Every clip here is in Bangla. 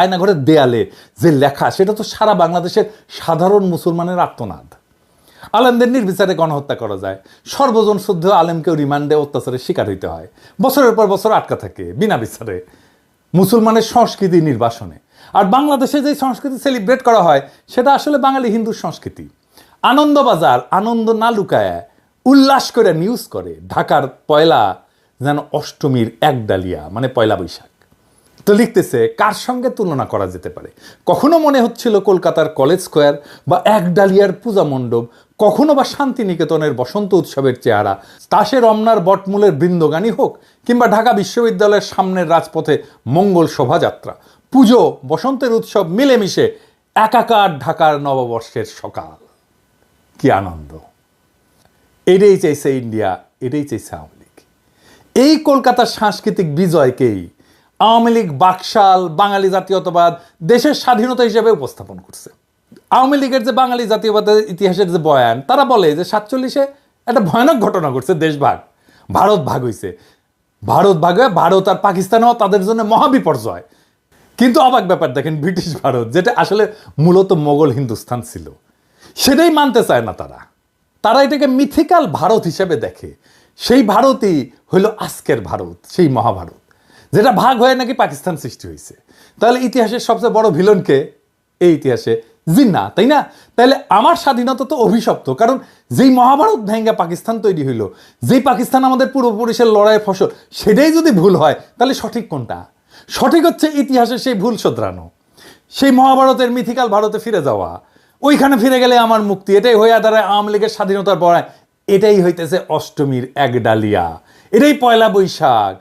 আয়নাঘরের দেয়ালে যে লেখা, সেটা তো সারা বাংলাদেশের সাধারণ মুসলমানের আত্মনাদ আলেমদের নির্বিচারে গণহত্যা করা যায়। সর্বজন শুদ্ধ আলেমকেও রিমান্ডে অত্যাচারের শিকার হইতে হয়। বছরের পর বছর আটকা থাকে বিনা বিচারে মুসলমানের সংস্কৃতি নির্বাসনে। আর বাংলাদেশে যে সংস্কৃতি সেলিব্রেট করা হয়, সেটা আসলে বাঙালি হিন্দু সংস্কৃতি। আনন্দবাজার আনন্দ না লুকায় উল্লাস করে নিউজ করে। ঢাকার পয়লা যেন অষ্টমীর এক ডালিয়া মানে পয়লা বৈশাখ। তো লিখতেছে, কার সঙ্গে তুলনা করা যেতে পারে? কখনো মনে হচ্ছিল কলকাতার কলেজ স্কোয়ার বা এক ডালিয়ার পূজা মণ্ডপ, কখনো বা শান্তিনিকেতনের বসন্ত উৎসবের চেহারা। তাসে রমনার বটমূলের বৃন্দগানী হোক, কিংবা ঢাকা বিশ্ববিদ্যালয়ের সামনের রাজপথে মঙ্গল শোভাযাত্রা। পুজো, বসন্তের উৎসব মিলেমিশে একাকার ঢাকার নববর্ষের সকাল। কি আনন্দ। এটাই চাইছে ইন্ডিয়া, এটাই চাইছে আওয়ামী লীগ। এই কলকাতার সাংস্কৃতিক বিজয়কেই আওয়ামী লীগ বাকশাল, বাঙালি জাতীয়তাবাদ দেশের স্বাধীনতা হিসেবে উপস্থাপন করছে। আওয়ামী লীগের যে বাঙালি জাতীয়বাদের ইতিহাসের যে বয়ান, তারা বলে যে সাতচল্লিশে একটা ভয়ানক ঘটনা ঘটছে, দেশ ভাগ। ভারত ভাগ হইছে। ভারত ভাগ হয়ে ভারত আর পাকিস্তানও তাদের জন্য মহাবিপর্যয় কিন্তু অবাক ব্যাপার দেখেন, ব্রিটিশ ভারত, যেটা আসলে মূলত মোগল হিন্দুস্তান ছিল, সেটাই মানতে চায় না তারা। তারা এটাকে মিথিক্যাল ভারত হিসেবে দেখে। সেই ভারতই হইল আজকের ভারত, সেই মহাভারত। যেটা ভাগ হয়ে নাকি পাকিস্তান সৃষ্টি হয়েছে। তাহলে ইতিহাসের সবচেয়ে বড় ভিলনকে এই ইতিহাসে জিন্না, তাই না? তাহলে আমার স্বাধীনতা তো অভিশপ্ত, কারণ যেই মহাভারত ভেঙ্গা পাকিস্তান তৈরি হইল, যেই পাকিস্তান আমাদের পূর্বপুরুষের লড়াইয়ের ফসল, সেটাই যদি ভুল হয়, তাহলে সঠিক কোনটা? সঠিক হচ্ছে ইতিহাসে সেই ভুল শোধরানো। সেই মহাভারতের মিথিকাল ভারতে ফিরে যাওয়া। ওইখানে ফিরে গেলে আমার মুক্তি, এটাই হইয়া দাঁড়ায় আওয়ামী লীগের স্বাধীনতার পড়ায় এটাই হইতেছে অষ্টমীর এক ডালিয়া। এটাই পয়লা বৈশাখ।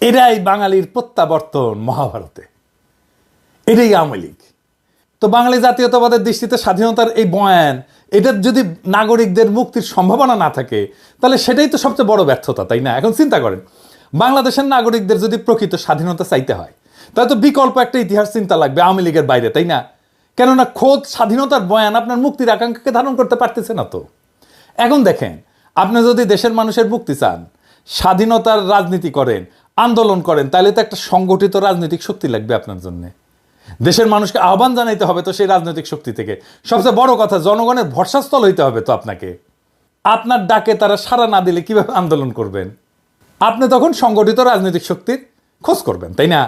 এটাই বাঙালির প্রত্যাবর্তন মহাভারতে। এটাই আওয়ামী লীগ। তো বাঙালি জাতীয়তাবাদের দৃষ্টিতে স্বাধীনতার এই বয়ান এটার যদি নাগরিকদের মুক্তির সম্ভাবনা না থাকে, তাহলে সেটাই তো সবচেয়ে বড় ব্যর্থতা, তাই না? এখন চিন্তা করেন, বাংলাদেশের নাগরিকদের যদি প্রকৃত স্বাধীনতা চাইতে হয়, তাহলে তো বিকল্প একটা ইতিহাস চিন্তা লাগবে আওয়ামী লীগের বাইরে, তাই না? কেননা খোদ স্বাধীনতার বয়ান আপনার মুক্তির আকাঙ্ক্ষাকে ধারণ করতে পারতেছে না তো। এখন দেখেন, আপনি যদি দেশের মানুষের মুক্তি চান, স্বাধীনতার রাজনীতি করেন আন্দোলন করেন, তাহলে তো একটা সংগঠিত রাজনৈতিক শক্তি লাগবে আপনার জন্য। দেশের মানুষকে আহ্বান জানাইতে হবে তো সেই রাজনৈতিক শক্তি থেকে। সবচেয়ে বড় কথা, জনগণের ভরসাস্থল হইতে হবে তো আপনাকে। আপনার ডাকে তারা সাড়া না দিলে কীভাবে আন্দোলন করবেন? আপনি তখন সংগঠিত রাজনৈতিক শক্তির খোঁজ করবেন, তাই না?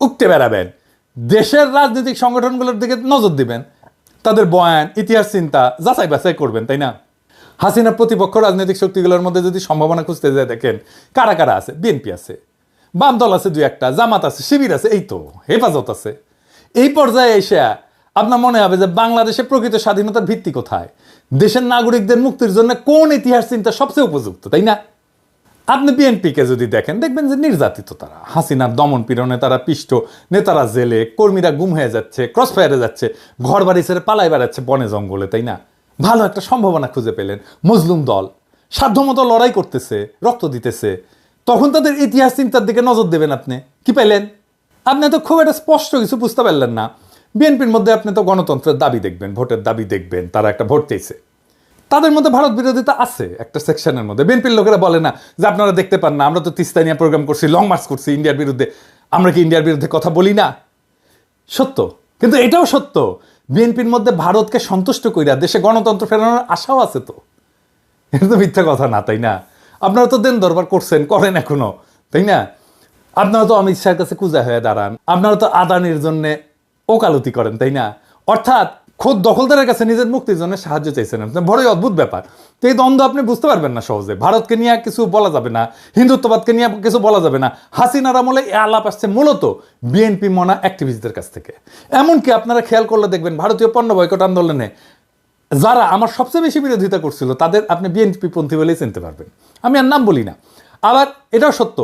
উঠতে বেড়াবেন। দেশের রাজনৈতিক সংগঠনগুলোর দিকে নজর দিবেন। তাদের বয়ান, ইতিহাস, চিন্তা যাচাই বাছাই করবেন, তাই না? হাসিনা প্রতিপক্ষ রাজনৈতিক শক্তিগুলোর মধ্যে যদি সম্ভাবনা খুঁজতে যায়, দেখেন কারা কারা আছে? বিএনপি আছে। বাম দল আছে দুই একটা, জামাত আছে, শিবির আছে, এই তো, হেফাজত আছে। এই পর্যায়ে এসে আপনার মনে হবে যে বাংলাদেশে প্রকৃত স্বাধীনতার ভিত্তি কোথায়? দেশের নাগরিকদের মুক্তির জন্য কোন ইতিহাস চিন্তা সবচেয়ে উপযুক্ত, তাই না? আপনি বিএনপিকে যদি দেখেন, দেখবেন যে নির্যাতিত তারা। হাসিনার দমন পীড়নে তারা পিষ্ট, নেতারা জেলে, কর্মীরা গুম হয়ে যাচ্ছে ক্রস ফায়ারে যাচ্ছে ঘর বাড়ি ছেড়ে পালাই বেড়াচ্ছে বনে জঙ্গলে, তাই না? ভালো একটা সম্ভাবনা খুঁজে পেলেন। মজলুম দল সাধ্যমতো লড়াই করতেছে, রক্ত দিতেছে। তখন তাদের ইতিহাস চিন্তার দিকে নজর দেবেন আপনি। কি পেলেন? আপনি তো খুব একটা স্পষ্ট কিছু বুঝতে পারলেন না। বিএনপির মধ্যে আপনি তো গণতন্ত্রের দাবি দেখবেন, ভোটের দাবি দেখবেন, তারা একটা ভোট চেয়েছে তাদের মধ্যে ভারত বিরোধিতা আছে একটা সেকশনের মধ্যে। বিএনপির লোকেরা বলে না যে আপনারা দেখতে পান না, আমরা তো তিস্তা নিয়ে প্রোগ্রাম করছি, লং মার্চ করছি ইন্ডিয়ার বিরুদ্ধে। আমরা কি ইন্ডিয়ার বিরুদ্ধে কথা বলি না? সত্য। কিন্তু এটাও সত্য। বিএনপির মধ্যে ভারতকে সন্তুষ্ট কইরা দেশে গণতন্ত্র ফেরানোর আশাও আছে তো। এটা তো মিথ্যা কথা না, তাই না? আপনারা তো দেন দরবার করছেন, করেন এখনও, তাই না? আপনারা তো অমিত শাহের কাছে কুজা হয়ে দাঁড়ান, আপনারা তো আদানির জন্য ওকালতি করেন, তাই না? অর্থাৎ খোদ দখলদারের কাছে নিজের মুক্তির জন্য সাহায্য চাইছেন বড়ই অদ্ভুত ব্যাপার। তো এই দ্বন্দ্ব আপনি বুঝতে পারবেন না সহজে। ভারতকে নিয়ে কিছু বলা যাবে না, হিন্দুত্ববাদকে নিয়ে কিছু বলা যাবে না। হাসিনার আমলে আলাপ আসছে মূলত বিএনপি মনা অ্যাক্টিভিস্টদের কাছ থেকে। এমনকি আপনারা খেয়াল করলে দেখবেন, ভারতীয় পণ্য বয়কট আন্দোলনে যারা আমার সবচেয়ে বেশি বিরোধিতা করছিল, তাদের আপনি বিএনপি পন্থী বলেই চিনতে পারবেন। আমি আর নাম বলি না। আবার এটাও সত্য,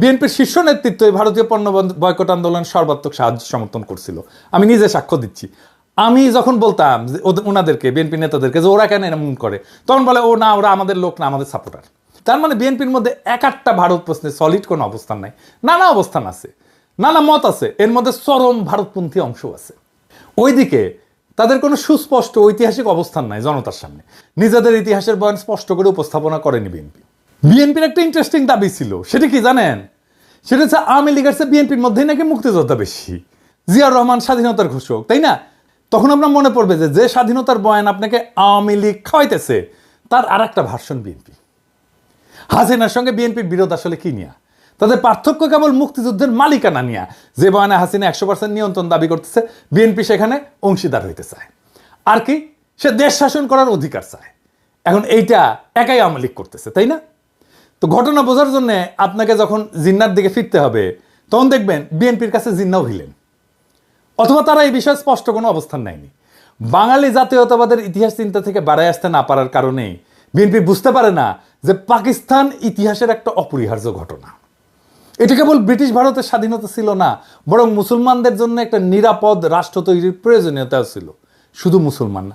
বিএনপির শীর্ষ নেতৃত্ব এই ভারতীয় পণ্য বয়কট আন্দোলন সর্বাত্মক সাহায্য সমর্থন করছিল। আমি নিজে সাক্ষ্য দিচ্ছি। আমি যখন বলতাম যে ওনাদেরকে, বিএনপি নেতাদেরকে যে ওরা কেন এমন করে, তখন বলে, ও না, ওরা আমাদের লোক না, আমাদের সাপোর্টার তার মানে বিএনপির মধ্যে এক একটা ভারত প্রশ্নে সলিড কোনো অবস্থান নাই। নানা অবস্থান আছে, নানা মত আছে, এর মধ্যে চরম ভারতপন্থী অংশ আছে। ওইদিকে তাদের কোনো সুস্পষ্ট ঐতিহাসিক অবস্থান নাই জনতার সামনে। নিজেদের ইতিহাসের বয়ান স্পষ্ট করে উপস্থাপনা করেনি বিএনপি। বিএনপির একটা ইন্টারেস্টিং দাবি ছিল। সেটা কি জানেন? সেটা হচ্ছে আওয়ামী লীগের চেয়ে বিএনপির মধ্যেই নাকি মুক্তিযোদ্ধা বেশি। জিয়াউর রহমান স্বাধীনতার ঘোষক, তাই না? তখন আপনার মনে পড়বে যে যে স্বাধীনতার বয়ান আপনাকে আওয়ামী লীগ খাওয়াইতেছে, তার আর একটা ভার্সন বিএনপি। হাসিনার সঙ্গে বিএনপির বিরোধ আসলে কি নিয়া? তাদের পার্থক্য কেবল মুক্তিযুদ্ধের মালিকানা নিয়া। যে বয়ানে হাসিনা একশো পার্সেন্ট নিয়ন্ত্রণ দাবি করতেছে, বিএনপি সেখানে অংশীদার হইতে চায়। আর কি? সে দেশ শাসন করার অধিকার চায়। এখন এইটা একাই আওয়ামী লীগ করতেছে, তাই না? তো ঘটনা বোঝার জন্য আপনাকে যখন জিন্নার দিকে ফিরতে হবে, তখন দেখবেন বিএনপির কাছে জিন্নাও ভিলেন। অথবা তারা এই বিষয়ে স্পষ্ট কোনো অবস্থান নেয়নি। বাঙালি জাতীয়তাবাদের ইতিহাস চিন্তা থেকে বাড়ায় আসতে না পারার কারণে বিএনপি বুঝতে পারে না যে পাকিস্তান ইতিহাসের একটা অপরিহার্য ঘটনা। এটা কেবল ব্রিটিশ ভারতের স্বাধীনতা ছিল না, বরং মুসলমানদের জন্য একটা নিরাপদ রাষ্ট্র তৈরির প্রয়োজনীয়তা ছিল। শুধু মুসলমান না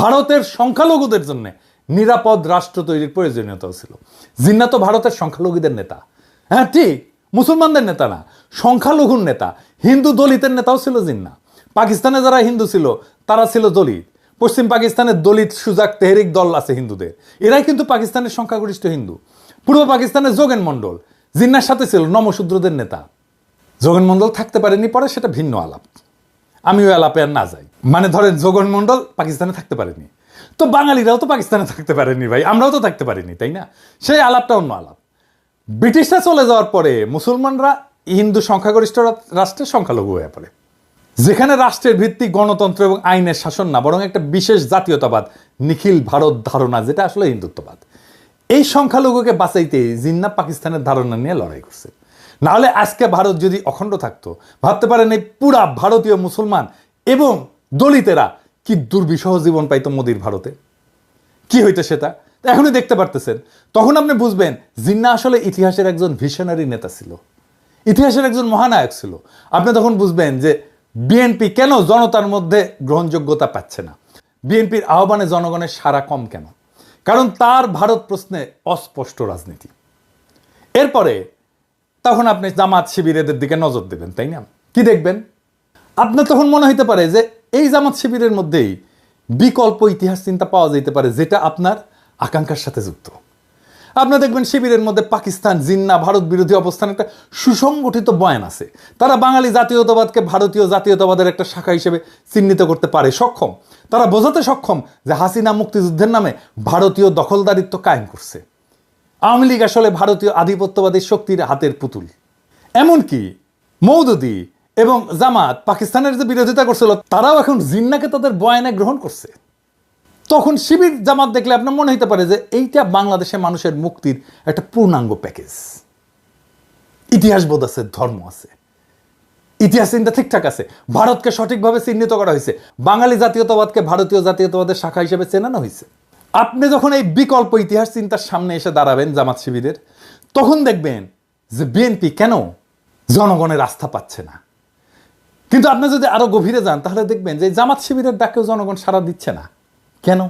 ভারতের সংখ্যালঘুদের জন্য নিরাপদ রাষ্ট্র তৈরির প্রয়োজনীয়তাও ছিল। জিন্না তো ভারতের সংখ্যালঘুদের নেতা। হ্যাঁ ঠিক। মুসলমানদের নেতা না, সংখ্যালঘুর নেতা। হিন্দু দলিতের নেতাও ছিল জিন্না। পাকিস্তানে যারা হিন্দু ছিল, তারা ছিল দলিত। পশ্চিম পাকিস্তানের দলিত, সুজাক, তেহরিক দল আছে হিন্দুদের। এরাই কিন্তু পাকিস্তানের সংখ্যাগরিষ্ঠ হিন্দু। পূর্ব পাকিস্তানের যোগেন মণ্ডল, জিন্নার সাথে ছিল নমশূদ্রদের নেতা। যোগেন মণ্ডল থাকতে পারেনি, পরে সেটা ভিন্ন আলাপ। আমি ওই আলাপে আর না যাই। মানে ধরেন যোগন মণ্ডল পাকিস্তানে থাকতে পারেনি। তো বাঙালিরাও তো পাকিস্তানে থাকতে পারেনি ভাই, আমরাও তো থাকতে পারিনি, তাই না? সেই আলাপটা অন্য আলাপ। ব্রিটিশরা চলে যাওয়ার পরে মুসলমানরা হিন্দু সংখ্যাগরিষ্ঠ রাষ্ট্রের সংখ্যালঘু হয়ে পড়ে। যেখানে রাষ্ট্রের ভিত্তি, গণতন্ত্র এবং আইনের শাসন না, বরং একটা বিশেষ জাতীয়তাবাদ, নিখিল ভারত ধারণা, যেটা আসলে হিন্দুত্ববাদ। এই সংখ্যালঘুকে বাঁচাইতে জিন্না পাকিস্তানের ধারণা নিয়ে লড়াই করছে। নাহলে আজকে ভারত যদি অখণ্ড থাকতো, ভাবতে পারেন এই পুরা ভারতীয় মুসলমান এবং দলিতেরা কি দুর্বিষহ জীবন পাইতো মোদির ভারতে? কি হইতো সেটা? এখনই দেখতে পারতেছেন। তখন আপনি বুঝবেন, জিন্না আসলে ইতিহাসের একজন ভিশনারি নেতা ছিল। ইতিহাসের একজন মহানায়ক ছিল। আপনি তখন বুঝবেন যে বিএনপি কেন জনতার মধ্যে গ্রহণযোগ্যতা পাচ্ছে না? বিএনপির আহ্বানে জনগণের সারা কম কেন? কারণ তার ভারত প্রশ্নে অস্পষ্ট রাজনীতি। এরপরে তখন আপনি জামাত শিবিরেদের দিকে নজর দেবেন, তাই না? কি দেখবেন? আপনার তখন মনে হইতে পারে যে এই জামাত শিবিরের মধ্যেই বিকল্প ইতিহাস চিন্তা পাওয়া যেতে পারে, যেটা আপনার আকাঙ্ক্ষার সাথে যুক্ত। আপনার দেখবেন শিবিরের মধ্যে পাকিস্তান, জিন্না, ভারত বিরোধী অবস্থান একটা সুসংগঠিত বয়ান আছে। তারা বাঙালি জাতীয়তাবাদকে ভারতীয় জাতীয়তাবাদের একটা শাখা হিসেবে চিহ্নিত করতে পারে, সক্ষম। তারা বোঝাতে সক্ষম যে হাসিনা মুক্তিযুদ্ধের নামে ভারতীয় দখলদারিত্ব কায়েম করছে। আওয়ামী লীগ আসলে ভারতীয় আধিপত্যবাদী শক্তির হাতের পুতুল। এমনকি মৌদুদি এবং জামাত পাকিস্তানের যে বিরোধিতা করছিল, তারাও এখন জিন্নাকে তাদের বয়ানে গ্রহণ করছে। তখন শিবির জামাত দেখলে আপনার মনে হতে পারে যে, এইটা বাংলাদেশের মানুষের মুক্তির একটা পূর্ণাঙ্গ প্যাকেজ। ইতিহাস বোধ আছে, ধর্ম আছে। ইতিহাস চিন্তা ঠিকঠাক আছে। ভারতকে সঠিকভাবে চিহ্নিত করা হয়েছে। বাঙালি জাতীয়তাবাদকে ভারতীয় জাতীয়তাবাদের শাখা হিসেবে চেনানো হয়েছে। আপনি যখন এই বিকল্প ইতিহাস চিন্তার সামনে এসে দাঁড়াবেন জামাত শিবিরের, তখন দেখবেন যে বিএনপি কেন জনগণের আস্থা পাচ্ছে না। কিন্তু আপনি যদি আরও গভীরে যান, তাহলে দেখবেন যে জামাত শিবিরের ডাকেও জনগণ সাড়া দিচ্ছে না। কেন?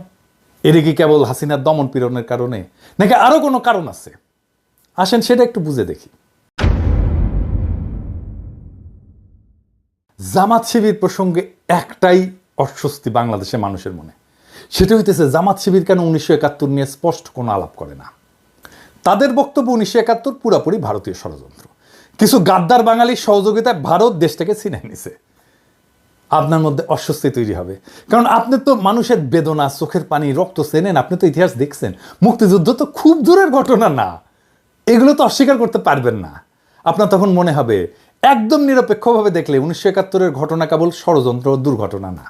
এর কি কেবল হাসিনার দমন পীড়নের কারণে? নাকি আরও কোনো কারণ আছে? আসেন সেটা একটু বুঝে দেখি। জামাত শিবির প্রসঙ্গে একটাই অস্বস্তি বাংলাদেশের মানুষের মনে। সেটা হইতেছে জামাত শিবির কেন উনিশশো একাত্তর নিয়ে স্পষ্ট কোনো আলাপ করে না? তাদের বক্তব্য উনিশশো একাত্তর পুরাপুরি ভারতীয় ষড়যন্ত্র। কিছু গাদ্দার বাঙালির সহযোগিতায় ভারত দেশটাকে ছিনে নিছে। আপনার মধ্যে অস্বস্তি তৈরি হবে। কারণ আপনি তো মানুষের বেদনা, চোখের পানি, রক্ত চেনেন, আপনি তো ইতিহাস দেখছেন। মুক্তিযুদ্ধ তো খুব দূরের ঘটনা না। এগুলো তো অস্বীকার করতে পারবেন না। আপনার তখন মনে হবে, একদম নিরপেক্ষভাবে দেখলে উনিশশো একাত্তরের ঘটনা কেবল ষড়যন্ত্র দুর্ঘটনা না।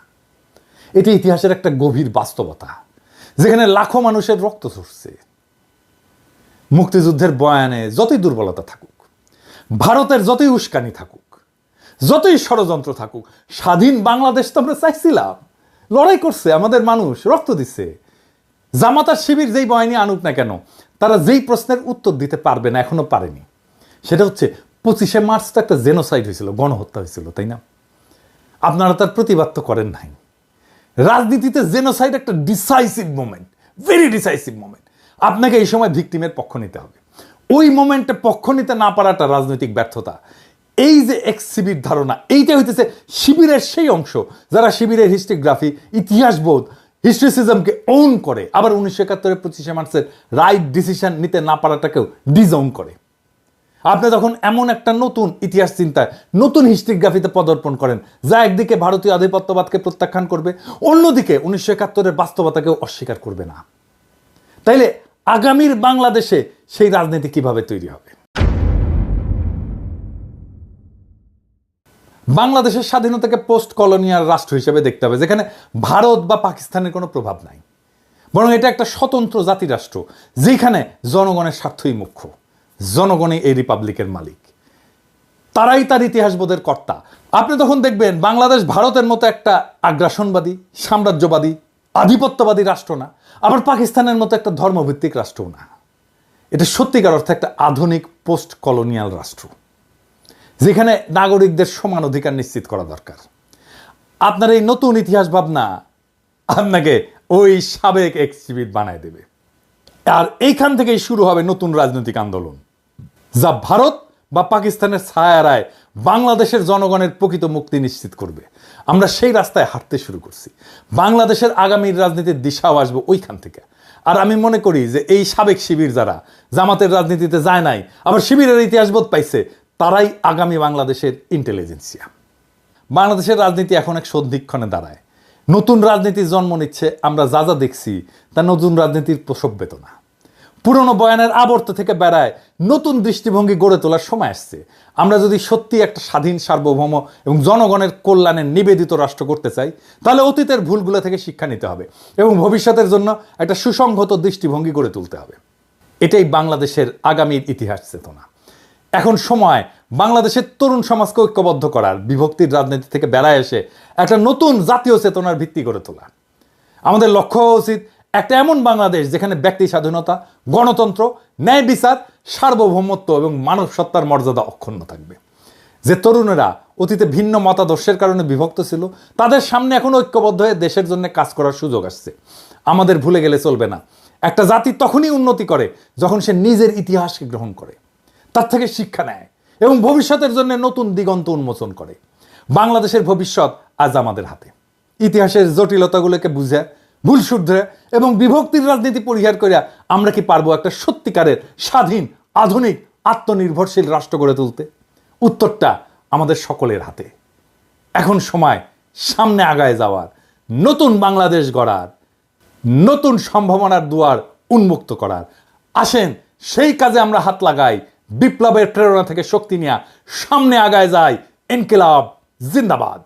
এটি ইতিহাসের একটা গভীর বাস্তবতা, যেখানে লাখো মানুষের রক্ত ঝরছে। মুক্তিযুদ্ধের বয়ানে যতই দুর্বলতা থাকুক ভারতের যতই উস্কানি থাকুক, যতই ষড়যন্ত্র থাকুক, স্বাধীন বাংলাদেশ তো আমরা চাইছিলাম। লড়াই করছে, আমাদের মানুষ রক্ত দিচ্ছে জামাতার শিবির যেই বয়ানি আনুক না কেন, তারা যেই প্রশ্নের উত্তর দিতে পারবে না এখনও পারেনি। সেটা হচ্ছে, পঁচিশে মার্চ তো একটা জেনোসাইড হয়েছিল, গণহত্যা হয়েছিল, তাই না? আপনারা তার প্রতিবাদ তো করেন নাই। রাজনীতিতে জেনোসাইড একটা decisive moment very decisive moment আপনাকে এই সময় ভিকটিমের পক্ষ নিতে হবে। ওই মোমেন্টে পক্ষ নিতে না পারাটা রাজনৈতিক ব্যর্থতা। এই যে এক্স শিবির ধারণা, এইটাই হইতেছে শিবিরের সেই অংশ যারা শিবিরের হিস্ট্রিগ্রাফি ইতিহাসবোধ, হিস্ট্রিসিজমকে ওন করে, আবার উনিশশো একাত্তরের পঁচিশে মার্চের রাইট ডিসিশন নিতে না পারাটাকেও ডিজওন করে। আপনি যখন এমন একটা নতুন ইতিহাস চিন্তায়, নতুন হিস্ট্রিগ্রাফিতে পদার্পণ করেন, যা একদিকে ভারতীয় আধিপত্যবাদকে প্রত্যাখ্যান করবে, অন্যদিকে উনিশশো একাত্তরের বাস্তবতাকেও অস্বীকার করবে না। তাইলে আগামীর বাংলাদেশে সেই রাজনীতি কীভাবে তৈরি হবে? বাংলাদেশের স্বাধীনতাকে পোস্ট কলোনিয়াল রাষ্ট্র হিসেবে দেখতে হবে, যেখানে ভারত বা পাকিস্তানের কোনো প্রভাব নাই। বরং এটা একটা স্বতন্ত্র জাতিরাষ্ট্র যেখানে জনগণের স্বার্থই মুখ্য, জনগণই এই রিপাবলিকের মালিক। তারাই তার ইতিহাসবোধের কর্তা। আপনি তখন দেখবেন, বাংলাদেশ ভারতের মতো একটা আগ্রাসনবাদী, সাম্রাজ্যবাদী আধিপত্যবাদী রাষ্ট্র না। আবার পাকিস্তানের মতো একটা ধর্মভিত্তিক রাষ্ট্রও না। এটা সত্যিকার অর্থে একটা আধুনিক পোস্ট কলোনিয়াল রাষ্ট্র, যেখানে নাগরিকদের সমান অধিকার নিশ্চিত করা দরকার। আপনার এই নতুন ইতিহাস ভাবনা আপনাকে ওই সাবেক এক্সিবিট বানায় দেবে। আর এইখান থেকেই শুরু হবে নতুন রাজনৈতিক আন্দোলন, যা ভারত বা পাকিস্তানের ছায়ারায় বাংলাদেশের জনগণের প্রকৃত মুক্তি নিশ্চিত করবে। আমরা সেই রাস্তায় হাঁটতে শুরু করছি। বাংলাদেশের আগামীর রাজনীতির দিশাও আসবে ওইখান থেকে। আর আমি মনে করি যে এই সাবেক শিবির যারা, জামাতের রাজনীতিতে যায় নাই, আবার শিবিরের ইতিহাসবোধ পাইছে, তারাই আগামী বাংলাদেশের ইন্টেলিজেন্সিয়া বাংলাদেশের রাজনীতি এখন এক সন্ধিক্ষণে দাঁড়ায়। নতুন রাজনীতির জন্ম নিচ্ছে, আমরা যা যা দেখছি, তা নতুন রাজনীতির প্রসব বেদনা। পুরনো বয়ানের আবর্ত থেকে বেড়ায় নতুন দৃষ্টিভঙ্গি গড়ে তোলার সময় আসছে। আমরা যদি সত্যি একটা স্বাধীন, সার্বভৌম এবং জনগণের কল্যাণে নিবেদিত রাষ্ট্র করতে চাই, তাহলে অতীতের ভুলগুলো থেকে শিক্ষা নিতে হবে এবং ভবিষ্যতের জন্য একটা সুসংহত দৃষ্টিভঙ্গি গড়ে তুলতে হবে। এটাই বাংলাদেশের আগামীর ইতিহাস চেতনা। এখন সময় বাংলাদেশের তরুণ সমাজকে ঐক্যবদ্ধ করার, বিভক্তির রাজনীতি থেকে বেড়ায় এসে একটা নতুন জাতীয় চেতনার ভিত্তি গড়ে তোলা। আমাদের লক্ষ্য হওয়া উচিত একটা এমন বাংলাদেশ যেখানে ব্যক্তি স্বাধীনতা, গণতন্ত্র, ন্যায় বিচার, সার্বভৌমত্ব এবং মানব সত্তার মর্যাদা অক্ষুণ্ণ থাকবে। যে তরুণেরা অতীতে ভিন্ন মতাদর্শের কারণে বিভক্ত ছিল, তাদের সামনে এখন ঐক্যবদ্ধ হয়ে দেশের জন্য কাজ করার সুযোগ আসছে। আমাদের ভুলে গেলে চলবে না। একটা জাতি তখনই উন্নতি করে যখন সে নিজের ইতিহাসকে গ্রহণ করে, তার থেকে শিক্ষা নেয় এবং ভবিষ্যতের জন্য নতুন দিগন্ত উন্মোচন করে। বাংলাদেশের ভবিষ্যৎ আজ আমাদের হাতে। ইতিহাসের জটিলতাগুলোকে বুঝে ভুল শুদ্ধে এবং বিভক্তির রাজনীতি পরিহার করিয়া আমরা কি পারব একটা সত্যিকারের, স্বাধীন, আধুনিক, আত্মনির্ভরশীল রাষ্ট্র গড়ে তুলতে? উত্তরটা আমাদের সকলের হাতে। এখন সময় সামনে আগায় যাওয়ার, নতুন বাংলাদেশ গড়ার, নতুন সম্ভাবনার দুয়ার উন্মুক্ত করার। আসেন, সেই কাজে আমরা হাত লাগাই, বিপ্লবের প্রেরণা থেকে শক্তি নিয়ে সামনে আগায় যায় ইনকিলাব জিন্দাবাদ।